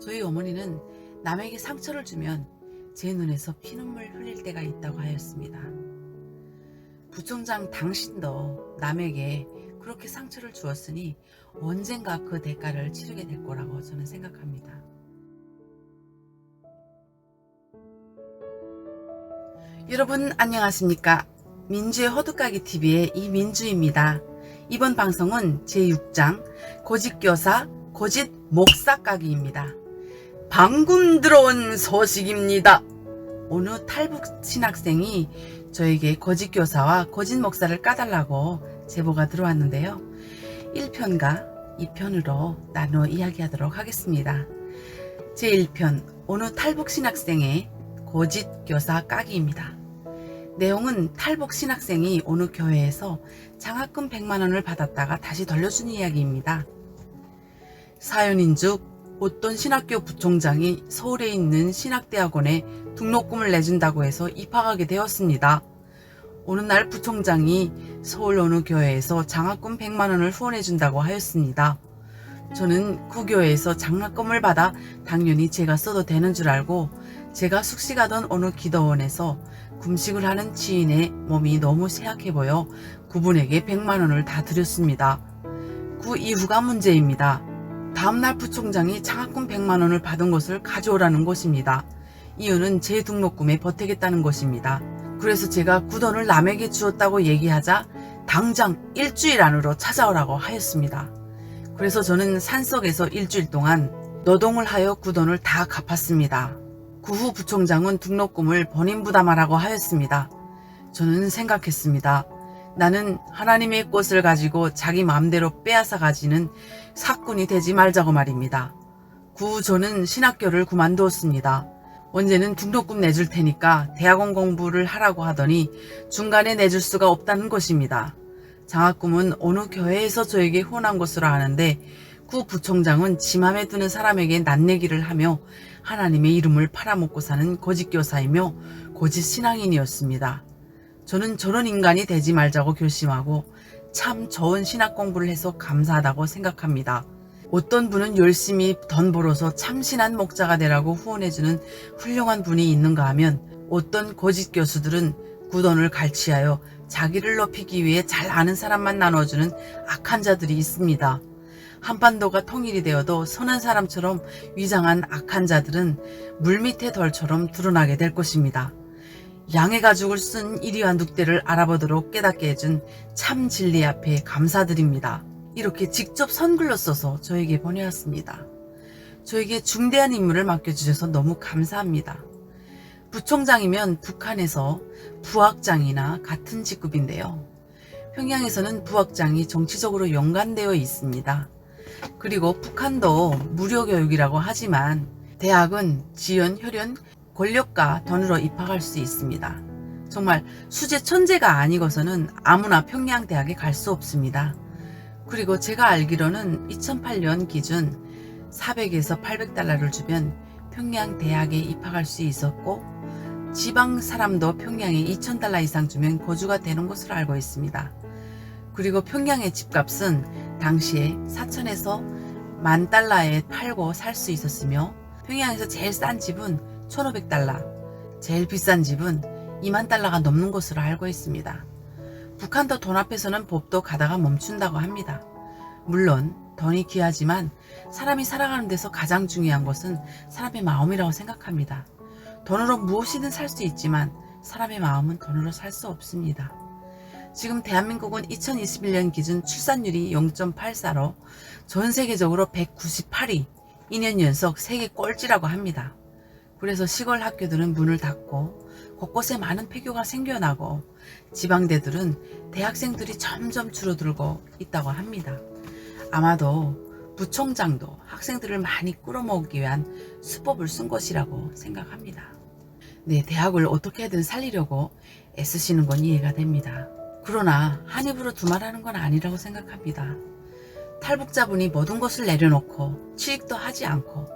저희 어머니는 남에게 상처를 주면 제 눈에서 피눈물 흘릴 때가 있다고 하였습니다. 부총장 당신도 남에게 그렇게 상처를 주었으니 언젠가 그 대가를 치르게 될 거라고 저는 생각합니다. 여러분 안녕하십니까? 민주의 허드까기 TV의 이민주입니다. 이번 방송은 제6장 고집교사 고집 목사까기입니다. 방금 들어온 소식입니다. 어느 탈북 신 학생이 저에게 거짓 교사와 거짓 목사를 까달라고 제보가 들어왔는데요. 1편과 2편으로 나누어 이야기하도록 하겠습니다. 제1편 어느 탈북 신 학생의 거짓 교사 까기입니다. 내용은 탈북 신 학생이 어느 교회에서 장학금 100만 원을 받았다가 다시 돌려준 이야기입니다. 사연인 즉 어떤 신학교 부총장이 서울에 있는 신학대학원에 등록금을 내준다고 해서 입학하게 되었습니다. 어느 날 부총장이 서울 어느 교회에서 장학금 100만 원을 후원해준다고 하였습니다. 저는 그 교회에서 장학금을 받아 당연히 제가 써도 되는 줄 알고 제가 숙식하던 어느 기도원에서 금식을 하는 지인의 몸이 너무 쇠약해 보여 그분에게 100만 원을 다 드렸습니다. 그 이후가 문제입니다. 다음날 부총장이 장학금 100만 원을 받은 것을 가져오라는 것입니다. 이유는 제 등록금에 보태겠다는 것입니다. 그래서 제가 그 돈을 남에게 주었다고 얘기하자 당장 일주일 안으로 찾아오라고 하였습니다. 그래서 저는 산속에서 일주일 동안 노동을 하여 그 돈을 다 갚았습니다. 그 후 부총장은 등록금을 본인 부담하라고 하였습니다. 저는 생각했습니다. 나는 하나님의 꽃을 가지고 자기 마음대로 빼앗아 가지는 사꾼이 되지 말자고 말입니다. 저는 신학교를 그만두었습니다. 언제는 등록금 내줄 테니까 대학원 공부를 하라고 하더니 중간에 내줄 수가 없다는 것입니다. 장학금은 어느 교회에서 저에게 후원한 것으로 아는데 그 부총장은 지 맘에 드는 사람에게 낯내기를 하며 하나님의 이름을 팔아먹고 사는 거짓 교사이며 거짓 신앙인이었습니다. 저는 저런 인간이 되지 말자고 결심하고 참 좋은 신학 공부를 해서 감사하다고 생각합니다. 어떤 분은 열심히 돈 벌어서 참신한 목자가 되라고 후원해주는 훌륭한 분이 있는가 하면 어떤 거짓 교수들은 그 돈을 갈취하여 자기를 높이기 위해 잘 아는 사람만 나눠주는 악한 자들이 있습니다. 한반도가 통일이 되어도 선한 사람처럼 위장한 악한 자들은 물밑의 덜처럼 드러나게 될 것입니다. 양의 가죽을 쓴 이리와 늑대를 알아보도록 깨닫게 해준 참 진리 앞에 감사드립니다. 이렇게 직접 선글로 써서 저에게 보내왔습니다. 저에게 중대한 임무를 맡겨주셔서 너무 감사합니다. 부총장이면 북한에서 부학장이나 같은 직급인데요. 평양에서는 부학장이 정치적으로 연관되어 있습니다. 그리고 북한도 무료 교육이라고 하지만 대학은 지연, 혈연, 권력과 돈으로 입학할 수 있습니다. 정말 수제 천재가 아니고서는 아무나 평양 대학에 갈 수 없습니다. 그리고 제가 알기로는 2008년 기준 400에서 800달러를 주면 평양 대학에 입학할 수 있었고 지방 사람도 평양에 2000달러 이상 주면 거주가 되는 것으로 알고 있습니다. 그리고 평양의 집값은 당시에 4천에서 만 달러에 팔고 살 수 있었으며 평양에서 제일 싼 집은 1500달러, 제일 비싼 집은 2만 달러가 넘는 것으로 알고 있습니다. 북한도 돈 앞에서는 법도 가다가 멈춘다고 합니다. 물론 돈이 귀하지만 사람이 살아가는 데서 가장 중요한 것은 사람의 마음이라고 생각합니다. 돈으로 무엇이든 살 수 있지만 사람의 마음은 돈으로 살 수 없습니다. 지금 대한민국은 2021년 기준 출산율이 0.84로 전 세계적으로 198위, 2년 연속 세계 꼴찌라고 합니다. 그래서 시골 학교들은 문을 닫고 곳곳에 많은 폐교가 생겨나고 지방대들은 대학생들이 점점 줄어들고 있다고 합니다. 아마도 부총장도 학생들을 많이 끌어모으기 위한 수법을 쓴 것이라고 생각합니다. 네, 대학을 어떻게든 살리려고 애쓰시는 건 이해가 됩니다. 그러나 한 입으로 두말하는 건 아니라고 생각합니다. 탈북자분이 모든 것을 내려놓고 취직도 하지 않고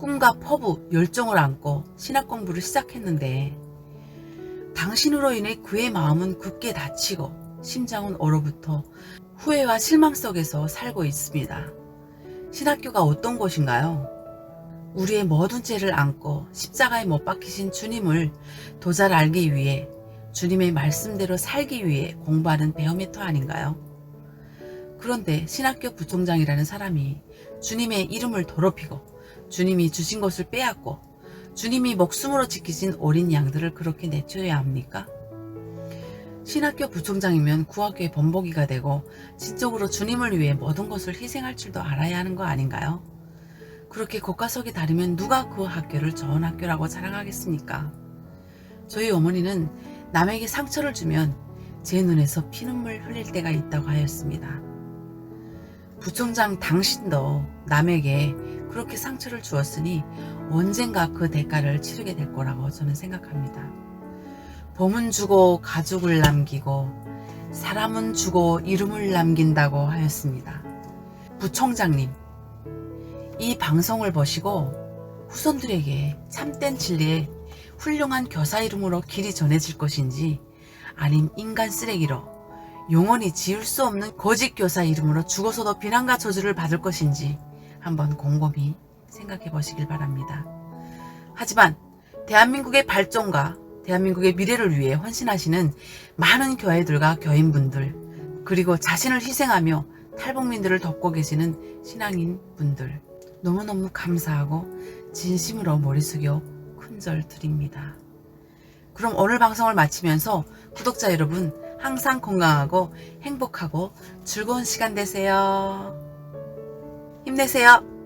꿈과 포부, 열정을 안고 신학 공부를 시작했는데 당신으로 인해 그의 마음은 굳게 다치고 심장은 얼어붙어 후회와 실망 속에서 살고 있습니다. 신학교가 어떤 곳인가요? 우리의 모든 죄를 안고 십자가에 못 박히신 주님을 더잘 알기 위해 주님의 말씀대로 살기 위해 공부하는 베어미터 아닌가요? 그런데 신학교 부총장이라는 사람이 주님의 이름을 더럽히고 주님이 주신 것을 빼앗고 주님이 목숨으로 지키신 어린 양들을 그렇게 내쳐야 합니까? 신학교 부총장이면 구학교의 본보기가 되고 진적으로 주님을 위해 모든 것을 희생할 줄도 알아야 하는 거 아닌가요? 그렇게 고가석이 다르면 누가 그 학교를 좋은 학교라고 자랑하겠습니까? 저희 어머니는 남에게 상처를 주면 제 눈에서 피눈물 흘릴 때가 있다고 하였습니다. 부총장 당신도 남에게 그렇게 상처를 주었으니 언젠가 그 대가를 치르게 될 거라고 저는 생각합니다. 봄은 주고 가죽을 남기고 사람은 주고 이름을 남긴다고 하였습니다. 부총장님, 이 방송을 보시고 후손들에게 참된 진리에 훌륭한 교사 이름으로 길이 전해질 것인지 아님 인간 쓰레기로 영원히 지울 수 없는 거짓 교사 이름으로 죽어서도 비난과 저주를 받을 것인지 한번 곰곰이 생각해 보시길 바랍니다. 하지만 대한민국의 발전과 대한민국의 미래를 위해 헌신하시는 많은 교회들과 교인분들 그리고 자신을 희생하며 탈북민들을 돕고 계시는 신앙인 분들 너무너무 감사하고 진심으로 머리 숙여 큰절 드립니다. 그럼 오늘 방송을 마치면서 구독자 여러분 항상 건강하고 행복하고 즐거운 시간 되세요. 힘내세요.